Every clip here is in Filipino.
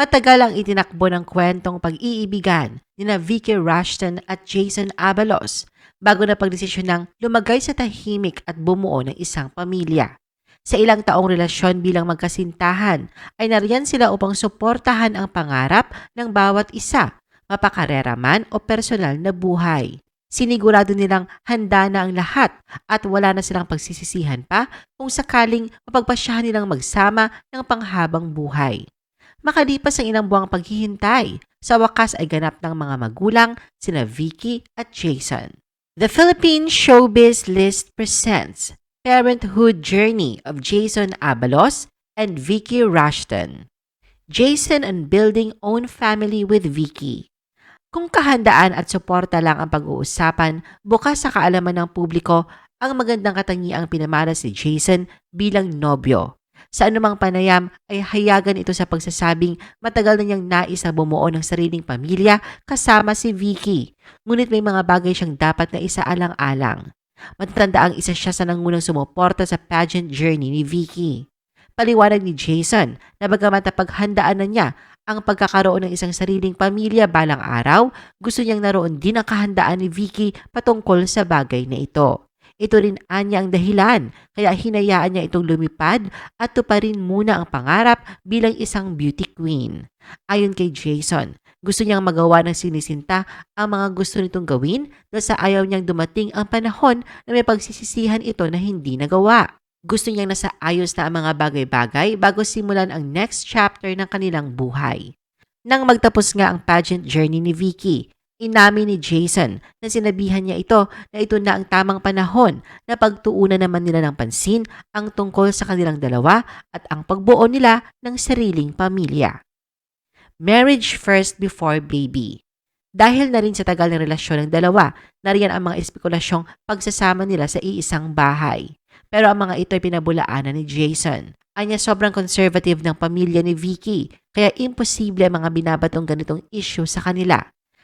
Matagal ang itinakbo ng kwentong pag-iibigan ni na Vicky Rushton at Jason Abalos bago na pagdesisyon ng lumagay sa tahimik at bumuo ng isang pamilya. Sa ilang taong relasyon bilang magkasintahan ay nariyan sila upang suportahan ang pangarap ng bawat isa, mapakarera man o personal na buhay. Sinigurado nilang handa na ang lahat at wala na silang pagsisisihan pa kung sakaling mapagpasyahan nilang magsama ng panghabang buhay. Makalipas ang ilang buwang paghihintay, sa wakas ay ganap ng mga magulang sina Vicky at Jason. The Philippine Showbiz List presents Parenthood Journey of Jason Abalos and Vicky Rushton. Jason and building own family with Vicky. Kung kahandaan at suporta lang ang pag-uusapan, bukas sa kaalaman ng publiko ang magandang katangiang pinamana si Jason bilang nobyo. Sa anumang panayam ay hayagan ito sa pagsasabing matagal na niyang nais na bumuo ng sariling pamilya kasama si Vicky. Ngunit may mga bagay siyang dapat na isaalang-alang. Matatanda ang isa siya sa nangunang sumuporta sa pageant journey ni Vicky. Paliwanag ni Jason na bagamat napaghandaan na niya ang pagkakaroon ng isang sariling pamilya balang araw, gusto niyang naroon din ang kahandaan ni Vicky patungkol sa bagay na ito. Ito rin anya ang dahilan kaya hinayaan niya itong lumipad at tuparin muna ang pangarap bilang isang beauty queen. Ayon kay Jason, gusto niyang magawa ng sinisinta ang mga gusto nitong gawin dahil sa ayaw niyang dumating ang panahon na may pagsisisihan ito na hindi nagawa. Gusto niyang nasa ayos na ang mga bagay-bagay bago simulan ang next chapter ng kanilang buhay. Nang magtapos nga ang pageant journey ni Vicky, Inamin ni Jason na sinabihan niya ito na ito na ang tamang panahon na pagtuunan naman nila ng pansin ang tungkol sa kanilang dalawa at ang pagbuo nila ng sariling pamilya. Marriage first before baby. Dahil na rin sa tagal ng relasyon ng dalawa, nariyan ang mga espekulasyong pagsasama nila sa iisang bahay. Pero ang mga ito ay pinabulaanan ni Jason. Anya sobrang conservative ng pamilya ni Vicky, kaya imposible ang mga binabatong ganitong issue sa kanila.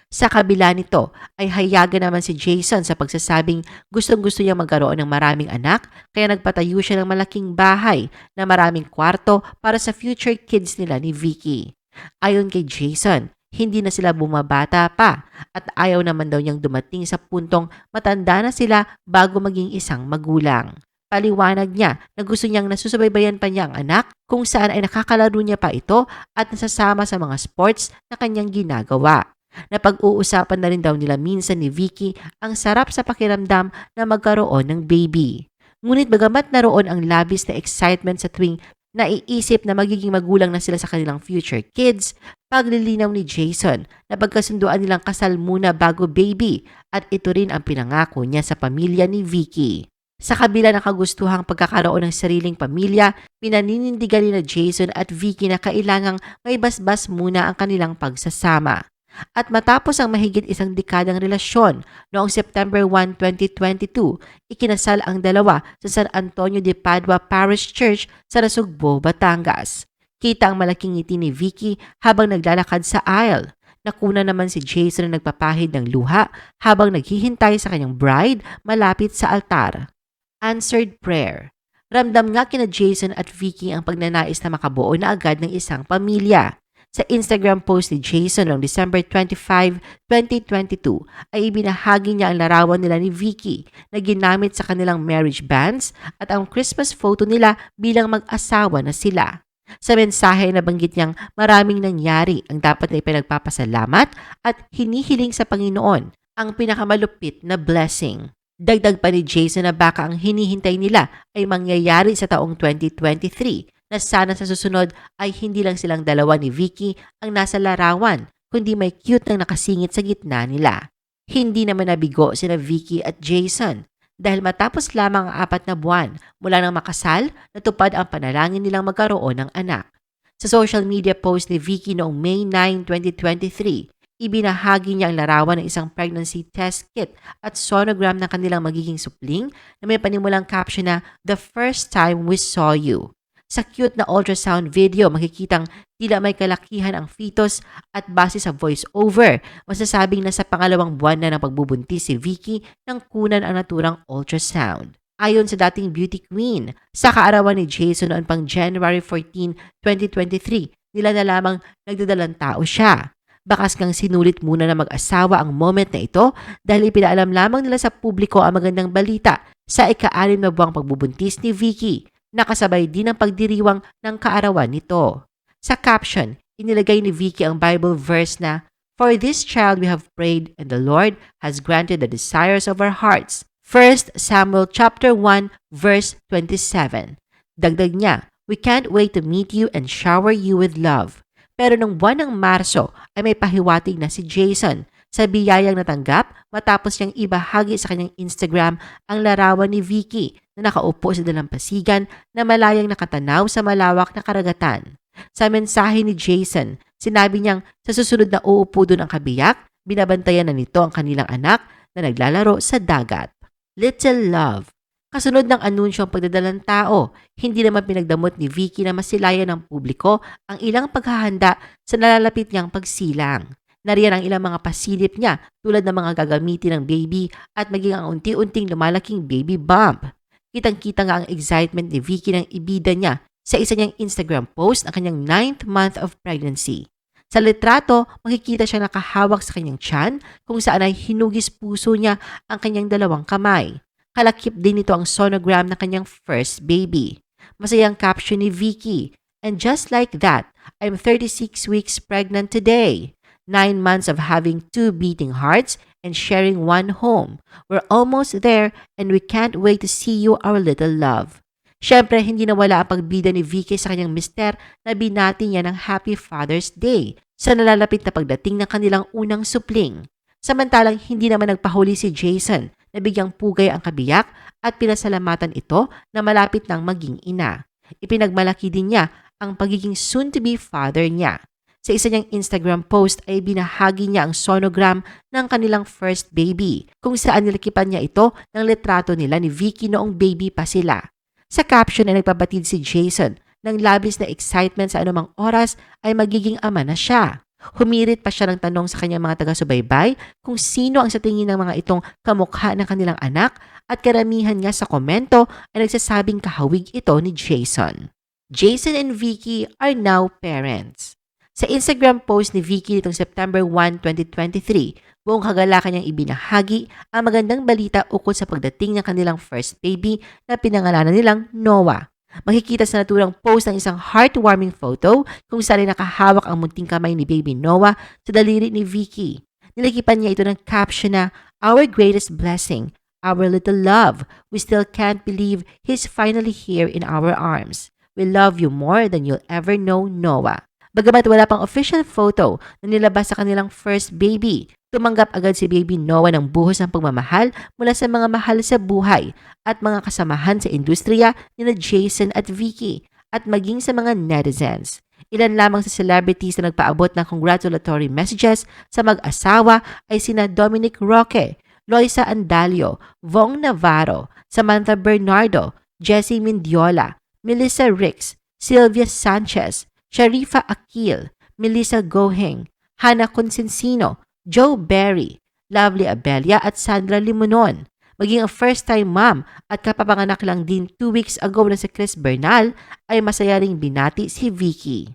Sa kabila nito ay hayagan naman si Jason sa pagsasabing gustong gusto niyang magkaroon ng maraming anak kaya nagpatayo siya ng malaking bahay na maraming kwarto para sa future kids nila ni Vicky. Ayon kay Jason, hindi na sila bumabata pa at ayaw naman daw niyang dumating sa puntong matanda na sila bago maging isang magulang. Paliwanag niya na gusto niyang nasusubaybayan pa niya ang anak kung saan ay nakakalaro niya pa ito at nasasama sa mga sports na kanyang ginagawa. Napag-uusapan na rin daw nila minsan ni Vicky ang sarap sa pakiramdam na magkaroon ng baby. Ngunit bagamat naroon ang labis na excitement sa tuwing naiisip na magiging magulang na sila sa kanilang future kids, paglilinaw ni Jason na pagkasunduan nilang kasal muna bago baby at ito rin ang pinangako niya sa pamilya ni Vicky. Sa kabila ng kagustuhang pagkakaroon ng sariling pamilya, pinaninindigan ni na Jason at Vicky na kailangang may basbas muna ang kanilang pagsasama. At matapos ang mahigit isang dekadang relasyon, noong September 1, 2022, ikinasal ang dalawa sa San Antonio de Padua Parish Church sa Nasugbo, Batangas. Kita ang malaking ngiti ni Vicky habang naglalakad sa aisle. Nakuna naman si Jason na nagpapahid ng luha habang naghihintay sa kanyang bride malapit sa altar. Answered prayer. Ramdam nga kina Jason at Vicky ang pagnanais na makabuo na agad ng isang pamilya. Sa Instagram post ni Jason noong December 25, 2022 ay ibinahagi niya ang larawan nila ni Vicky na ginamit sa kanilang marriage bands at ang Christmas photo nila bilang mag-asawa na sila. Sa mensahe na banggit niyang maraming nangyari ang dapat na ipinagpapasalamat at hinihiling sa Panginoon ang pinakamalupit na blessing. Dagdag pa ni Jason na baka ang hinihintay nila ay mangyayari sa taong 2023 na sana sa susunod ay hindi lang silang dalawa ni Vicky ang nasa larawan, kundi may cute na nakasingit sa gitna nila. Hindi naman nabigo sina Vicky at Jason dahil matapos lamang ang apat na buwan mula nang makasal, natupad ang panalangin nilang magkaroon ng anak. Sa social media post ni Vicky noong May 9, 2023, ibinahagi niya ang larawan ng isang pregnancy test kit at sonogram ng kanilang magiging supling na may panimulang caption na The First Time We Saw You. Sa cute na ultrasound video, makikitang tila may kalakihan ang fetus at base sa voice-over, masasabing na sa pangalawang buwan na ng pagbubuntis si Vicky nang kunan ang naturang ultrasound. Ayon sa dating beauty queen, sa kaarawan ni Jason noon pang January 14, 2023, nila na lamang nagdadalang tao siya. Bakas kang sinulit muna na mag-asawa ang moment na ito dahil ipinaalam lamang nila sa publiko ang magandang balita sa ika-anim na buwang pagbubuntis ni Vicky, nakasabay din ang pagdiriwang ng kaarawan nito. Sa caption, inilagay ni Vicky ang Bible verse na, For this child we have prayed and the Lord has granted the desires of our hearts. 1 Samuel chapter 1 verse 27. Dagdag niya, We can't wait to meet you and shower you with love. Pero nung buwan ng Marso ay may pahiwatig na si Jason sa biyayang natanggap matapos niyang ibahagi sa kanyang Instagram ang larawan ni Vicky na nakaupo sa dalampasigan na malayang nakatanaw sa malawak na karagatan. Sa mensahe ni Jason, sinabi niyang sa susunod na uupo doon ang kabiyak, binabantayan na nito ang kanilang anak na naglalaro sa dagat. Little Love Kasunod ng anunsyo ang pagdadalang tao, hindi naman pinagdamot ni Vicky na masilayan ng publiko ang ilang paghahanda sa nalalapit niyang pagsilang. Nariyan ang ilang mga pasilip niya tulad ng mga gagamitin ng baby at maging ang unti-unting lumalaking baby bump. Kitang-kita nga ang excitement ni Vicky ng ibida niya sa isa niyang Instagram post ng kanyang 9th month of pregnancy. Sa litrato, makikita siya nakahawak sa kanyang tiyan kung saan ay hinugis puso niya ang kanyang dalawang kamay. Kalakip din nito ang sonogram ng kanyang first baby. Masayang caption ni Vicky, And just like that, I'm 36 weeks pregnant today. Nine months of having two beating hearts and sharing one home. We're almost there and we can't wait to see you, our little love. Siyempre, hindi nawala ang pagbida ni Vicky sa kanyang mister na binati niya ng Happy Father's Day sa nalalapit na pagdating ng kanilang unang supling. Samantalang hindi naman nagpahuli si Jason na bigyang pugay ang kabiyak at pinasalamatan ito na malapit ng maging ina. Ipinagmalaki din niya ang pagiging soon-to-be father niya. Sa isa niyang Instagram post ay binahagi niya ang sonogram ng kanilang first baby kung saan nilikipan niya ito ng litrato nila ni Vicky noong baby pa sila. Sa caption ay nagpabatid si Jason ng labis na excitement sa anumang oras ay magiging ama na siya. Humirit pa siya ng tanong sa kanyang mga taga-subaybay kung sino ang sa tingin ng mga itong kamukha ng kanilang anak at karamihan nga sa komento ay nagsasabing kahawig ito ni Jason. Jason and Vicky are now parents. Sa Instagram post ni Vicky nitong September 1, 2023, buong kagalakan niyang ibinahagi ang magandang balita ukol sa pagdating ng kanilang first baby na pinangalanan nilang Noah. Makikita sa naturang post ng isang heartwarming photo kung saan nakahawak ang munting kamay ni baby Noah sa daliri ni Vicky. Nilikipan niya ito ng caption na, Our greatest blessing, our little love. We still can't believe he's finally here in our arms. We love you more than you'll ever know, Noah. Bagamat wala pang official photo na nilabas sa kanilang first baby, tumanggap agad si baby Noah ng buhos ng pagmamahal mula sa mga mahal sa buhay at mga kasamahan sa industriya ni na Jason at Vicky at maging sa mga netizens. Ilan lamang sa celebrities na nagpaabot ng congratulatory messages sa mag-asawa ay sina Dominic Roque, Loisa Andalio, Vong Navarro, Samantha Bernardo, Jessie Mindiola, Melissa Ricks, Sylvia Sanchez, Sharifa Akil, Melissa Goheng, Hannah Consensino, Joe Berry, Lovely Abelia at Sandra Limonon. Maging ang first-time mom at kapapanganak lang din two weeks ago na si Chris Bernal ay masaya ring binati si Vicky.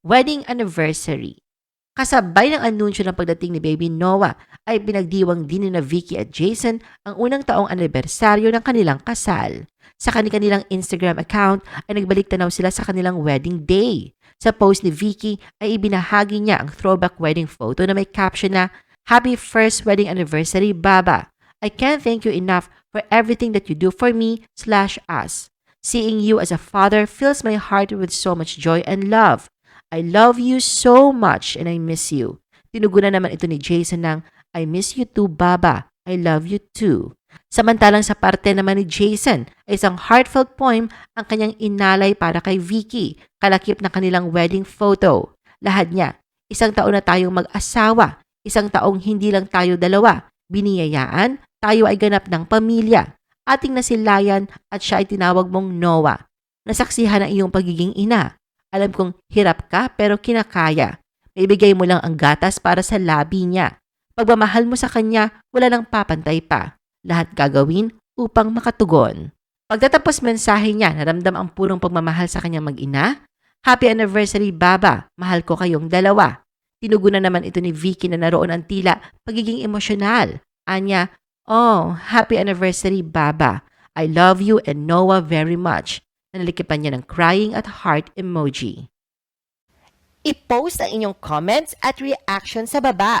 Wedding Anniversary Kasabay ng anunsyo ng pagdating ni Baby Noah ay pinagdiwang din ni na Vicky at Jason ang unang taong anibersaryo ng kanilang kasal. Sa kanilang Instagram account ay nagbalik tanaw sila sa kanilang wedding day. Sa post ni Vicky ay ibinahagi niya ang throwback wedding photo na may caption na Happy first wedding anniversary, Baba. I can't thank you enough for everything that you do for me slash us. Seeing you as a father fills my heart with so much joy and love. I love you so much and I miss you. Tinugunan naman ito ni Jason ng I miss you too, Baba. I love you too. Samantalang sa parte naman ni Jason ay isang heartfelt poem ang kanyang inalay para kay Vicky, kalakip na kanilang wedding photo. Lahat niya, isang taon na tayong mag-asawa, isang taong hindi lang tayo dalawa, biniyayaan, tayo ay ganap ng pamilya. Ating nasilayan at siya ay tinawag mong Noah. Nasaksihan ang iyong pagiging ina alam kong hirap ka pero kinakaya. Maibigay mo lang ang gatas para sa labi niya. Pagmamahal mo sa kanya, wala nang papantay pa. Lahat gagawin upang makatugon. Pagtatapos mensahe niya, naramdam ang purong pagmamahal sa kanyang mag-ina Happy anniversary, Baba. Mahal ko kayong dalawa. Tinugunan naman ito ni Vicky na naroon ang tila pagiging emosyonal. Anya, Oh, happy anniversary, Baba. I love you and Noah very much. Nanalikipan niya ng crying at heart emoji. I-post ang inyong comments at reaction sa baba.